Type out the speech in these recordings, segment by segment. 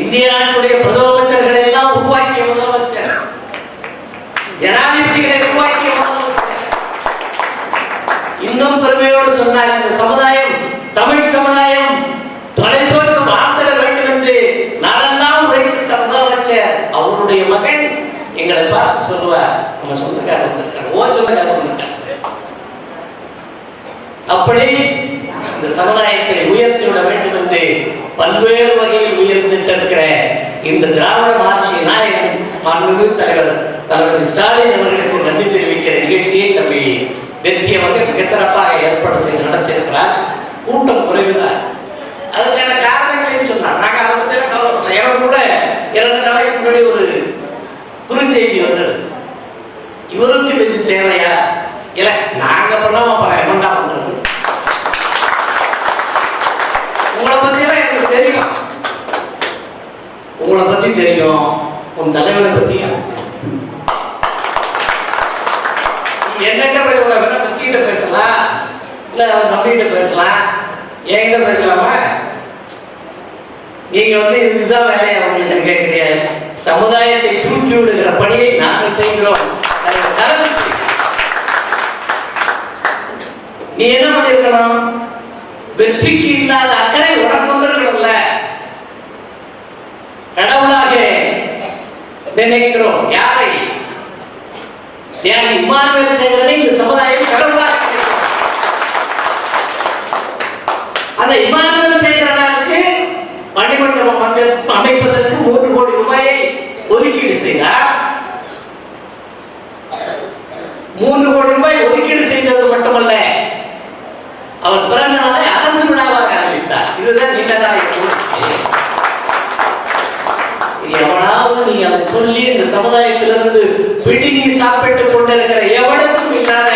இந்திய நாட்டுடைய பிரதம எல்லாம் உருவாக்கிய முதலமைச்சர். ஜனாதிபதிகளை உருவாக்கிய முதலமைச்சர். இன்னும் பெருமையோடு சொன்னார் இந்த சமுதாயம் தமிழ் சமுதாயம் தொலைதோற்று வாழ்ந்திட வேண்டும் என்று நாளெல்லாம் உழைத்த முதலமைச்சர் அவருடைய மகன் எங்களை பார்த்து சொல்லுவார். நம்ம சொந்தக்காரர் வந்திருக்காரு ஓ சொந்தக்காரர் வந்திருக்காரு. அப்படி இந்த சமுதாயத்தில் உயர்த்தி விட வேண்டும் என்று பல்வேறு வகையில் உயர்ந்துட்டு இருக்கிற இந்த திராவிட மாட்சி நாயகன் மாண்புமிகு தலைவர் தலைவர் ஸ்டாலின் அவர்களுக்கு நன்றி தெரிவிக்கிற நிகழ்ச்சியை தம்பி வெற்றி அவர்கள் மிக சிறப்பாக ஏற்பாடு செய்து நடத்தியிருக்கிறார். கூட்டம் குறைவுதான். அதுக்கான காரணங்களையும் சொன்னார்? நாங்கள் அதை பத்தி எல்லாம் எனக்கு கூட இரண்டு நாளைக்கு முன்னாடி ஒரு குறுஞ்செய்தி வந்தது. இவருக்கு இது தேவையா? இல்ல நாங்க பண்ணாம அப்புறம் எவன் தான் பண்றது உங்களை பத்தி எல்லாம் எனக்கு தெரியும் உங்களை பத்தி தெரியும் உன் தலைவனை பத்தியா நீ என்னங்க போய் உங்களை பேசலாம் இல்ல நம்பிக்கிட்ட பேசலாம் என்கிட்ட பேசலாமா? நீங்க வந்து இதுதான் வேலையை அவங்கள்ட்ட கேட்கிறீங்க சமுதாயத்தை தூக்கி விடுகிற பணியை நாங்கள் செய்கிறோம். தலைவர். நீ என்ன பண்ணிருக்கணும்? வெற்றிக்கு இல்லாத நினைக்கிறோம் யாரை? தியாகி இம்மானுவேல் செய்வதை இந்த சமுதாயம் கடவுளாக நினைக்கிறோம். அந்த இமானுவேல் சேகரனாருக்கு மணிமண்டபம் அமை- அமைப்பதற்கு மூன்று கோடி ரூபாயை ஒதுக்கீடு செய்தார் மூன்று கோடி ரூபாய் ஒதுக்கீடு செய்தது மட்டுமல்ல அவர் பிறந்த நாளை அரசு விழாவாக அறிவித்தார் இதுதான் நீண்டதாக எவனாவது நீ அதை சொல்லி இந்த சமுதாயத்திலிருந்து பிடுங்கி சாப்பிட்டுக் கொண்டிருக்கிற எவனுக்கும் இல்லாத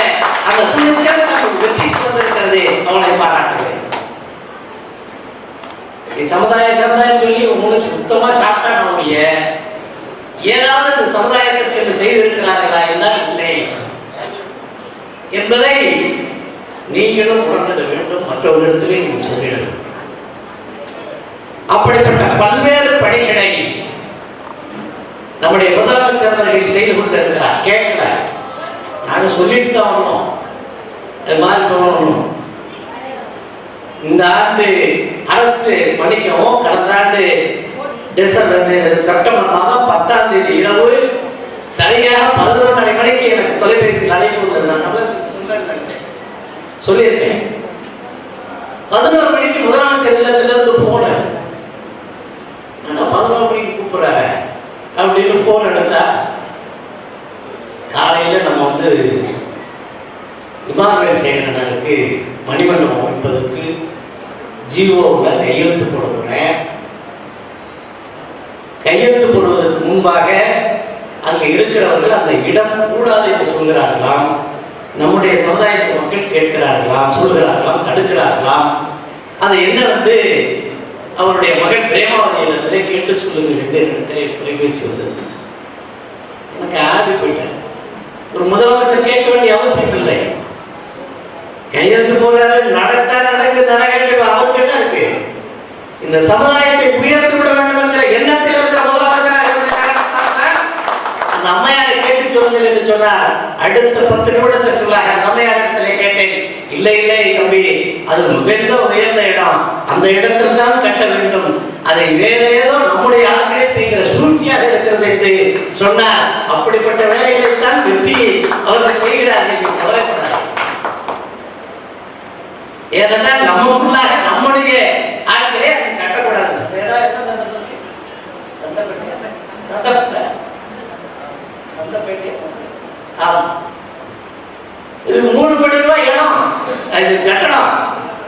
அந்த துணிச்சல் நமக்கு வெற்றி வந்திருக்கிறது அவனை பாராட்டுவேன் நீ சமுதாய சமுதாயம் சொல்லி உங்களுக்கு சுத்தமா சாப்பிட்டா நம்முடைய ஏதாவது இந்த சமுதாயத்திற்கு என்று செய்திருக்கிறார்களா என்றால் இல்லை. என்பதை நீங்களும் உணர்ந்திட வேண்டும் மற்றவர்களிடத்திலே நீங்கள் சொல்லிட அப்படிப்பட்ட பல்வேறு நம்முடைய முதலமைச்சர் அவர்கள் செய்து கொண்டிருக்கிறார் கேட்கல நாங்க சொல்லிட்டு தான் அது மாதிரி பண்ணணும். இந்த ஆண்டு அரசு மன்னிக்கவும் கடந்த ஆண்டு டிசம்பர் செப்டம்பர் மாதம் பத்தாம் தேதி இரவு சரியாக பதினொன்றரை மணிக்கு எனக்கு தொலைபேசியில் அழைப்பு வந்தது நான் சொல்லியிருக்கேன். பதினோரு மணிக்கு முதலமைச்சர் இல்லத்திலிருந்து போன பதினோரு மணிக்கு கூப்பிடுறாரு அப்படின்னு போன் எடுத்தா காலையில நம்ம வந்து இமானுவேல் சேகரனுக்கு மணிமண்டபம் அமைப்பதற்கு ஜிஓவில் கையெழுத்து போட கையெழுத்து போடுவதற்கு முன்பாக அங்க இருக்கிறவர்கள் அந்த இடம் கூடாது என்று சொல்கிறார்களாம். நம்முடைய சமுதாயத்து மக்கள் கேட்கிறார்களாம் சொல்கிறார்களாம் தடுக்கிறார்களாம். அதை என்ன வந்து அவருடைய மகன் பிரேமாவதி இடத்திலே கேட்டு சொல்லுங்கள் என்று இடத்திலே தொலைபேசி வந்தது. எனக்கு ஆடி போயிட்டேன் ஒரு முதலமைச்சர் கேட்க வேண்டிய அவசியம் இல்லை. கையெழுத்து போறாரு நடத்தா நடக்குது நடக்க அவர்கிட்ட என்ன இருக்கு? இந்த சமுதாயத்தை உயர்த்தி விட வேண்டும் என்ற எண்ணத்தில் இருக்கிற முதலமைச்சர் அந்த அம்மையாரை கேட்டு சொல்லுங்கள் என்று சொன்னார். அடுத்த பத்து நிமிடத்திற்குள்ளாக அந்த அம்மையாரிடத்திலே கேட்டேன். இல்லை இல்லை தம்பி. அது மிகுந்த உயர்ந்த இடம். அந்த இடத்தில் தான் கட்ட வேண்டும். அதை வேற ஏதோ நம்முடைய ஆட்களே செய்கிற சூழ்ச்சியாக இருக்கிறது என்று சொன்னார். அப்படிப்பட்ட வேலைகளை தான் வெற்றி அவர்கள் செய்கிறார்கள் நீ கவலைப்படாது. ஏனென்றால் நம்ம உள்ளாக நம்முடைய ஆட்களே கட்டக்கூடாது. இது கட்டணம்.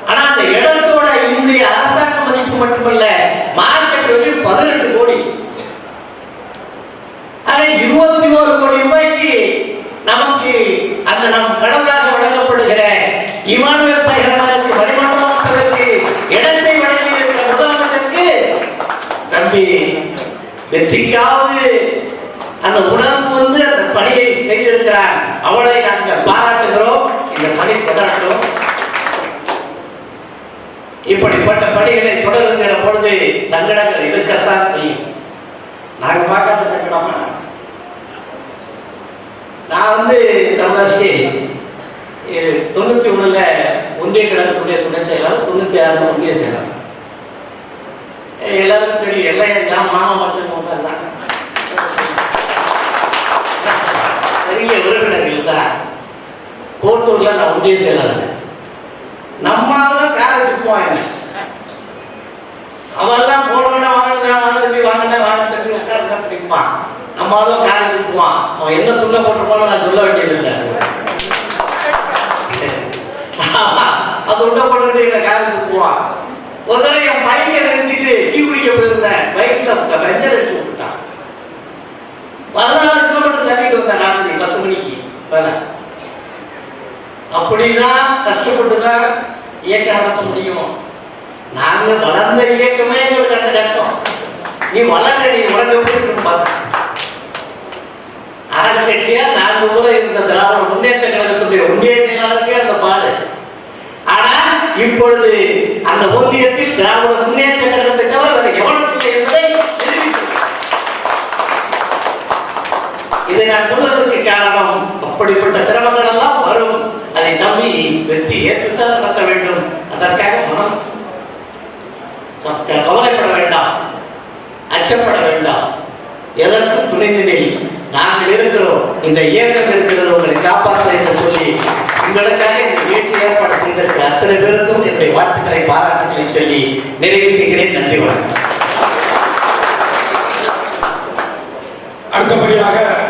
ஆனா அந்த இடத்தோட இந்திய அரசாங்க மதிப்பு மட்டுமல்ல மார்க்கெட் வேல்யூ பதினெட்டு கோடி. ஆக இருபத்தி ஒரு கோடி ரூபாய்க்கு நமக்கு அந்த நம் கடவுளாக வழங்கப்படுகிற இமானுவேல் சேகரனுக்கு வழிமண்டபத்திற்கு இடத்தை வழங்கி இருக்கிற முதலமைச்சருக்கு நம்பி வெற்றிக்காவது அந்த உணவு வந்து அந்த பணியை செய்திருக்கிறார் அவளை நாங்கள் பாராட்டுகிறோம். இந்த பணி தொடரட்டும் இப்படிப்பட்ட பணிகளை தொடருங்கிற பொழுது சங்கடங்கள் இருக்கத்தான் செய்யும். நாங்க பார்க்காத சங்கடமா? நான் வந்து தமிழரசி தொண்ணூத்தி ஒண்ணுல ஒன்றிய கிடக்கக்கூடிய துணை செயலாளர் தொண்ணூத்தி ஆறுல ஒன்றிய செயலாளர். எல்லாருக்கும் தெரியும் எல்லாம் எல்லாம் மாமா மச்சன் வந்தாங்க பெரிய உறவினர்கள் தான். கோட்டூர்ல நான் ஒன்றிய செயலாளர். நம்மால தான் காரை அவெல்லாம் போனவன வாங்கினா வாங்க தம்பி வாங்கினா வாங்க தம்பி உட்காருங்க நம்ம அதுவும் காரை திருப்புவான். அவன் என்ன துள்ள போட்டிருப்பானோ நான் சொல்ல வேண்டியதில்லை. அது உள்ள போட்டுட்டு இந்த காரை திருப்புவான். ஒரு தடவை என் பையன் இருந்துட்டு டீ குடிக்க போயிருந்தேன். பைக்ல பஞ்சர் அடிச்சு விட்டுட்டான். பதினாலு கிலோமீட்டர் தள்ளிட்டு வந்தேன் நான் பத்து மணிக்கு. வேலை. அப்படிதான் கஷ்டப்பட்டு தான் இயக்கம் நடத்த முடியும். நாங்க வளர்ந்த இயக்கமே எங்களுக்கு அந்த கஷ்டம். நீ வளர்ந்த நீ உடனே எப்படி இருக்குன்னு பார்த்து. நான்கு முறை இருந்த திராவிட முன்னேற்ற கழகத்துடைய ஒன்றிய செயலாளருக்கே அந்த பாடு. ஆனா இப்பொழுது அந்த ஒன்றியத்தில் திராவிட முன்னேற்ற கழகத்தை தவிர வேற எவனுக்கு இல்லை என்பதை இதை நான் சொல்வதற்கு காரணம் அப்படிப்பட்ட சிரமங்கள் எல்லாம் வரும். அதை நம்பி வெற்றி ஏற்றுத்தான் நடத்த வேண்டும். எதற்கும் நாங்கள் இருக்கிறோம். இந்த இயக்கம் இருக்கிறது உங்களை காப்பாற்ற என்று சொல்லி உங்களுக்காக இந்த நிகழ்ச்சி ஏற்பாடு செய்ததற்கு அத்தனை பேருக்கும் என்னுடைய வாழ்த்துக்களை பாராட்டுகளை சொல்லி நிறைவு செய்கிறேன். நன்றி வணக்கம். அடுத்தபடியாக